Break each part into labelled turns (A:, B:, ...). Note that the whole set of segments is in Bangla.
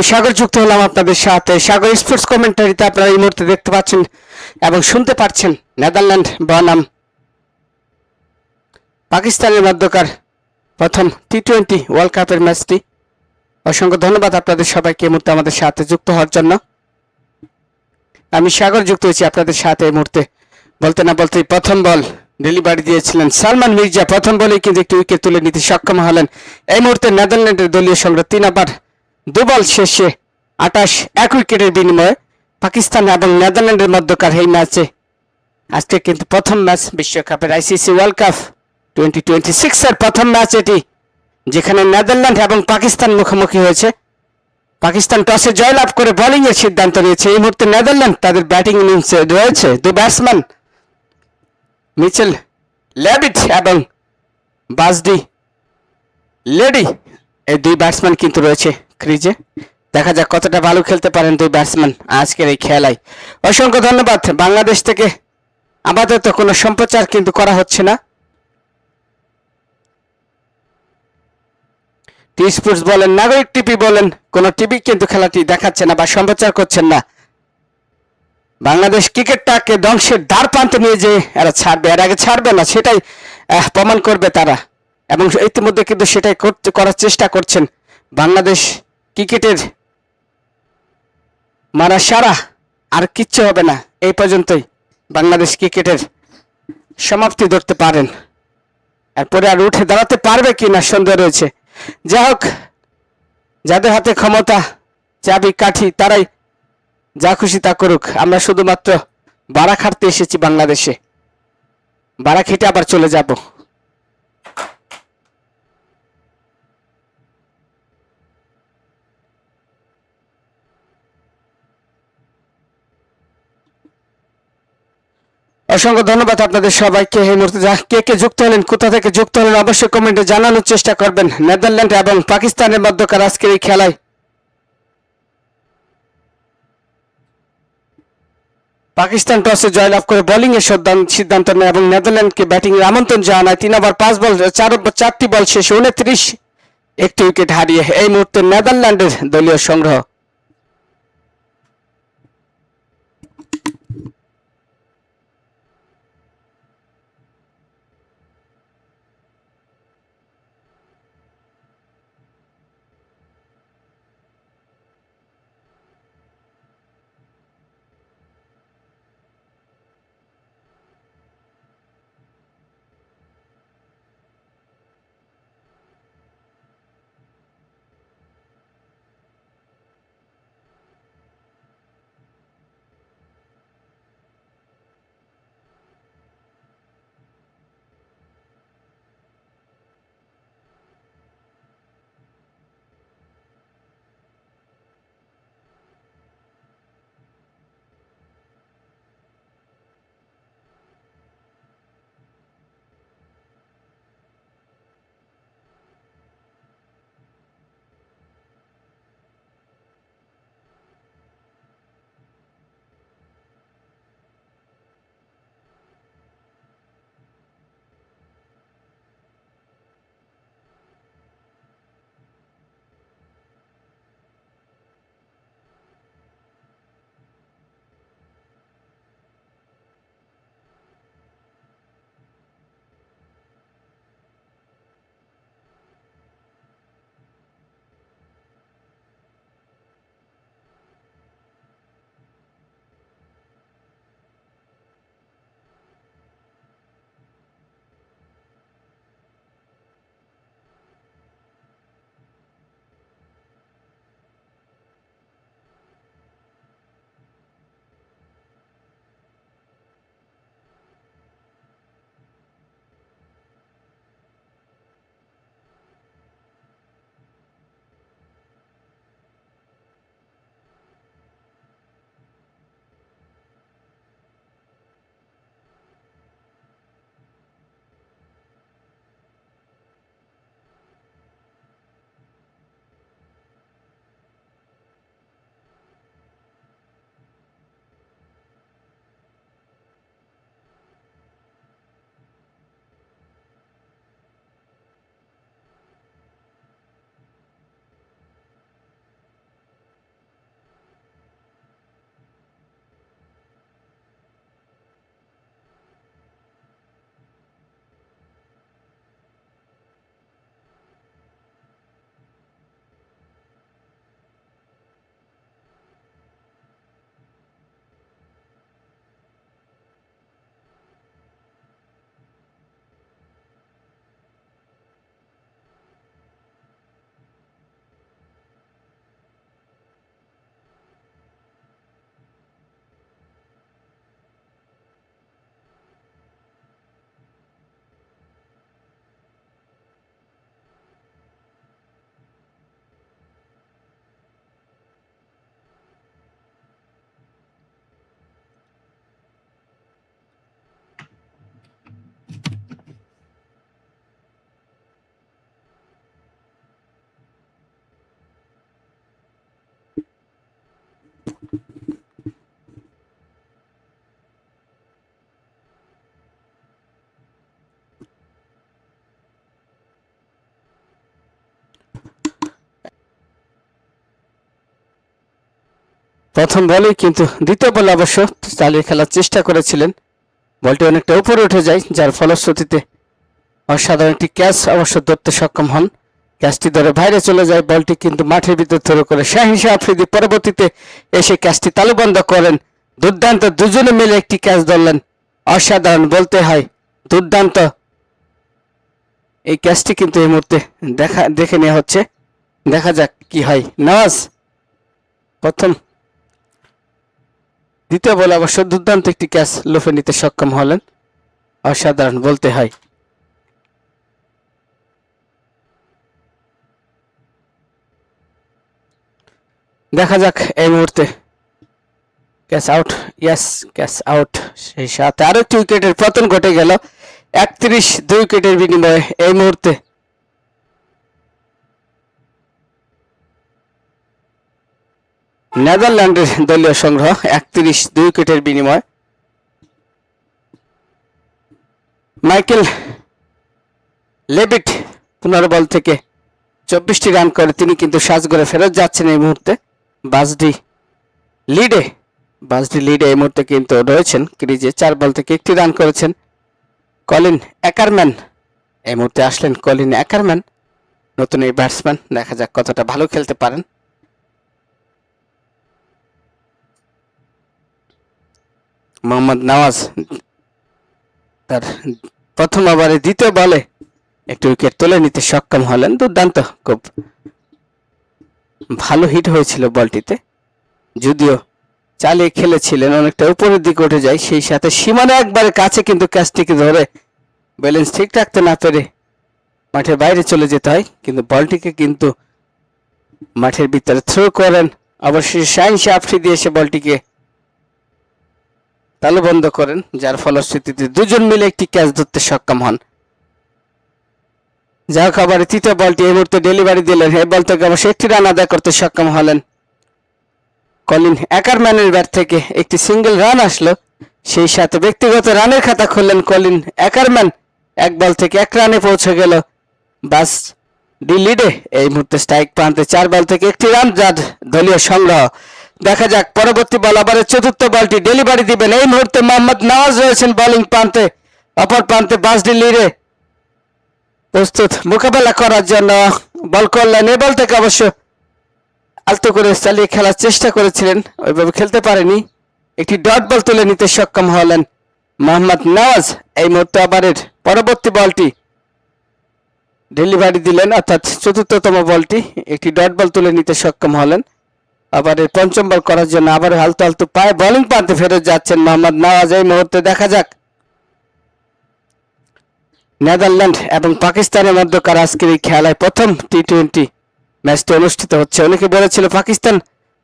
A: আমি সাগর যুক্ত হলাম আপনাদের সাথে। সাগর স্পোর্টস কমেন্টারিতে আপনারা এই মুহূর্তে দেখতে পাচ্ছেন এবং শুনতে পাচ্ছেন নেদারল্যান্ড বনাম। পাকিস্তানের মধ্যকার প্রথম টি টোয়েন্টি ওয়ার্ল্ড কাপের ম্যাচটি অসংখ্য ধন্যবাদ আপনাদের সবাইকে এই মুহূর্তে আমাদের সাথে যুক্ত হওয়ার জন্য। আমি সাগর যুক্ত হয়েছি আপনাদের সাথে এই মুহূর্তে। বলতে না বলতে প্রথম বল ডেলিভারি দিয়েছিলেন সালমান মির্জা। প্রথম বলেই কিন্তু একটি উইকেট তুলে নিতে সক্ষম হলেন। এই মুহূর্তে নেদারল্যান্ডের দলীয় সংগ্রহ তিন ওভার দু বল শেষে আটাশ এক উইকেটের বিনিময়ে পাকিস্তান এবং নেদারল্যান্ডের মধ্যকার এই ম্যাচে। আজকে কিন্তু প্রথম ম্যাচ বিশ্বকাপের ICC World Cup twenty twenty সিক্সের প্রথম ম্যাচ এটি, যেখানে নেদারল্যান্ড এবং পাকিস্তান মুখোমুখি হয়েছে। পাকিস্তান টসে জয়লাভ করে বোলিং এর সিদ্ধান্ত নিয়েছে। এই মুহূর্তে নেদারল্যান্ড তাদের ব্যাটিং ইনিংসে রয়েছে। দু ব্যাটসম্যান মিচেল ল্যাবিট এবং বাজডি লেডি, এই দুই ব্যাটসম্যান কিন্তু রয়েছে। ক্রিজে। দেখা যাক কতটা ভালো খেলতে পারেন দুই ব্যাটসম্যান আজকের এই খেলায়। অসংখ্য ধন্যবাদ। বাংলাদেশ থেকে আপাতত কোনো সম্প্রচার কিন্তু করা হচ্ছে না। টি স্পোর্টস বলেন, নাগরিক টিভি বলেন, কোন টিভি কিন্তু খেলাটি দেখাচ্ছে না বা সম্প্রচার করছেন না। বাংলাদেশ ক্রিকেটটাকে ধ্বংসের দ্বার প্রান্তে নিয়ে যে এরা ছাড়বে, এর আগে ছাড়বে না, সেটাই প্রমাণ করবে তারা। এবং ইতিমধ্যে কিন্তু সেটাই করার চেষ্টা করছেন বাংলাদেশ ক্রিকেটের মারা সারা আর কিচ্ছু হবে না। এই পর্যন্তই বাংলাদেশ ক্রিকেটের সমাপ্তি ধরতে পারেন। এরপরে আর উঠে দাঁড়াতে পারবে কি না সন্দেহ রয়েছে। যাই হোক, যাদের হাতে ক্ষমতা, চাবি, কাঠি, তারাই যা খুশি তা করুক। আমরা শুধুমাত্র বাড়া খাটতে এসেছি বাংলাদেশে। বাড়া খেটে আবার চলে যাব। অসংখ্য ধন্যবাদ আপনাদের সবাইকে। এই মুহূর্তে কে কে যুক্ত হলেন, কোথা থেকে যুক্ত হলেন, অবশ্যই কমেন্টে জানানোর চেষ্টা করবেন। নেদারল্যান্ড এবং পাকিস্তানের মধ্যকার আজকের এই খেলায়। পাকিস্তান টসে জয়লাভ করে বোলিং এর সিদ্ধান্ত- নেয় এবং নেদারল্যান্ডকে ব্যাটিং এর আমন্ত্রণ জানায়। তিন ওভার পাঁচ বল, চার চারটি বল শেষে উনত্রিশ, একটি উইকেট হারিয়ে। এই মুহূর্তে নেদারল্যান্ডের দলীয় সংগ্রহ। প্রথম বলেই কিন্তু দ্বিতীয় বলে অবশ্য চালিয়ে খেলার চেষ্টা করেছিলেন। বলটি অনেকটা উপরে উঠে যায়, যার ফলশ্রুতিতে অসাধারণ একটি ক্যাচ অবশ্য ধরতে সক্ষম হন। ক্যাচটি ধরে বাইরে চলে যায়, বলটি কিন্তু মাঠের ভিতর থ্রো করে শাহিন শাহ আফ্রিদি পরবর্তীতে এসে ক্যাচটি তালুবন্ধ করেন। দুর্দান্ত দুজনে মিলে একটি ক্যাচ ধরলেন। অসাধারণ বলতে হয়, দুর্দান্ত। এই ক্যাচটি কিন্তু এই মুহূর্তে দেখা, দেখে নেওয়া হচ্ছে। দেখা যাক কি হয়। নওয়াজ, প্রথম দ্বিতীয় বলে অবশ্য দুর্দান্ত একটি ক্যাচ লুফে নিতে সক্ষম হলেন। অসাধারণ, বলতে হয়। দেখা যাক এই মুহূর্তে। Catch out, yes, catch out, সেই সাথে আরও একটি উইকেটের পতন ঘটে গেল। একত্রিশ দুই উইকেটের বিনিময়ে এই মুহূর্তে নেদারল্যান্ডের দলীয় সংগ্রহ একত্রিশ দুই উইকেটের বিনিময়। মাইকেল লেবিট পুনর্বল থেকে চব্বিশটি রান করে, তিনি কিন্তু সাজগড়ে ফেরত যাচ্ছেন এই মুহূর্তে। বাজডি লিডে বাজডি লিডে এই মুহূর্তে কিন্তু রয়েছেন ক্রিজে, চার বল থেকে একটি রান করেছেন কলিন অ্যাকারম্যান। এই মুহূর্তে আসলেন কলিন অ্যাকারম্যান, নতুন এই ব্যাটসম্যান, দেখা যাক কতটা ভালো খেলতে পারেন। মোহাম্মদ নওয়াজ, তার প্রথম ওভারে দ্বিতীয় বলে একটি উইকেট তুলে নিতে সক্ষম হলেন। দুর্দান্ত, খুব ভালো হিট হয়েছিল বলটিতে। যদিও চালিয়ে খেলেছিলেন, অনেকটা উপরের দিকে উঠে যায়, সেই সাথে সীমানা একবারে কাছে, কিন্তু ক্যাচটিকে ধরে ব্যালেন্স ঠিক রাখতে না পেরে মাঠের বাইরে চলে যেতে হয়। কিন্তু বলটিকে কিন্তু মাঠের ভিতরে থ্রো করেন। অবশ্যই শাইন আফ্রি দিয়ে এসে বলটিকে তালুবন্ধ করেন, যার ফলশ্রুতিতে দুজন মিলে একটি ক্যাচ ধরতে সক্ষম হন। যা খাবারে তৃতীয় বলটি এই মুহূর্তে ডেলিভারি দিলেন। এই বল থেকে অবশ্য একটি রান আদায় করতে সক্ষম হলেন। কলিন অ্যাকারম্যানের ব্যাট থেকে একটি সিঙ্গেল রান আসলো। সেই সাথে ব্যক্তিগত রানের খাতা খুললেন কলিন অ্যাকারম্যান। এক বল থেকে এক রানে পৌঁছে গেল। বাস ডি লিডে এই মুহূর্তে স্ট্রাইক প্রান্তে চার বল থেকে একটি রান, যার দলীয় সংগ্রহ। দেখা যাক, পরবর্তী বল আবারের চতুর্থ বলটি ডেলিভারি দিবেন। এই মুহূর্তে মোহাম্মদ নওয়াজ রয়েছেন বোলিং প্রান্তে, অপর প্রান্তে বাস ডি লিডে। প্রস্তুত মোকাবেলা করার জন্য বল করলেন। এই বল থেকে অবশ্য আলতো করে চালিয়ে খেলার চেষ্টা করেছিলেন, ওইভাবে খেলতে পারেনি। একটি ডট বল তুলে নিতে সক্ষম হলেন মোহাম্মদ নওয়াজ। এই মুহূর্তে আবারের পরবর্তী বলটি ডেলিভারি দিলেন, অর্থাৎ চতুর্থতম বলটি একটি ডট বল তুলে নিতে সক্ষম হলেন। আবার এই পঞ্চম বল করার জন্য আবার হালতু হালতু পায়ে বোলিং প্রান্তে ফেরত যাচ্ছেন মোহাম্মদ নওয়াজ। এই মুহূর্তে দেখা যাক নেদারল্যান্ড এবং পাকিস্তানের মধ্যকার আজকের এই খেলায় প্রথম টি টোয়েন্টি ম্যাচটি অনুষ্ঠিত হচ্ছে। অনেকে বলেছিল, পাকিস্তান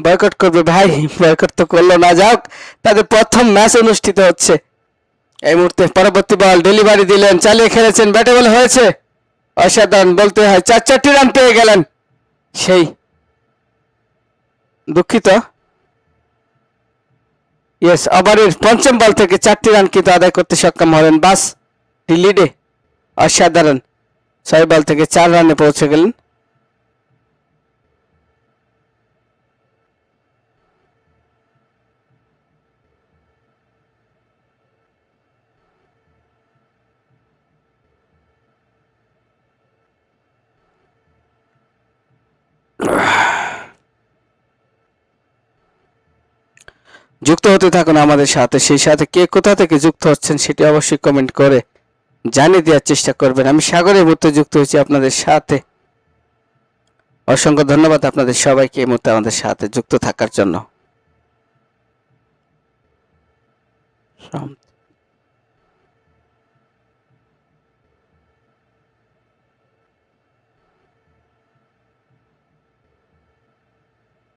A: বয়কট করবে ভাই, বয়কট তো করল না। যাক তাদের প্রথম ম্যাচ অনুষ্ঠিত হচ্ছে। এই মুহূর্তে পরবর্তী বল ডেলিভারি দিলেন, চালিয়ে খেলেছেন। ব্যাটে বল হয়েছে। অসাধারণ, বলতে হয় চার চারটি রান পেয়ে গেলেন। সেই দুঃখিত। ইয়েস ওভারের পঞ্চম বল থেকে চারটি রান কিন্তু আদায় করতে সক্ষম হলেন বাস লিডে অসাধারণ ছয় বল থেকে চার রানে পৌঁছে গেলেন। যুক্ত হতে থাকুন আমাদের সাথে। সেই সাথে কে কোথা থেকে যুক্ত হচ্ছেন সেটি অবশ্যই কমেন্ট করে জানিয়ে দেওয়ার চেষ্টা করবেন। আমি সাগরের মধ্যে যুক্ত হয়েছি আপনাদের সাথে। অসংখ্য ধন্যবাদ আপনাদের সবাইকে এই মুহূর্তে আমাদের সাথে যুক্ত থাকার জন্য।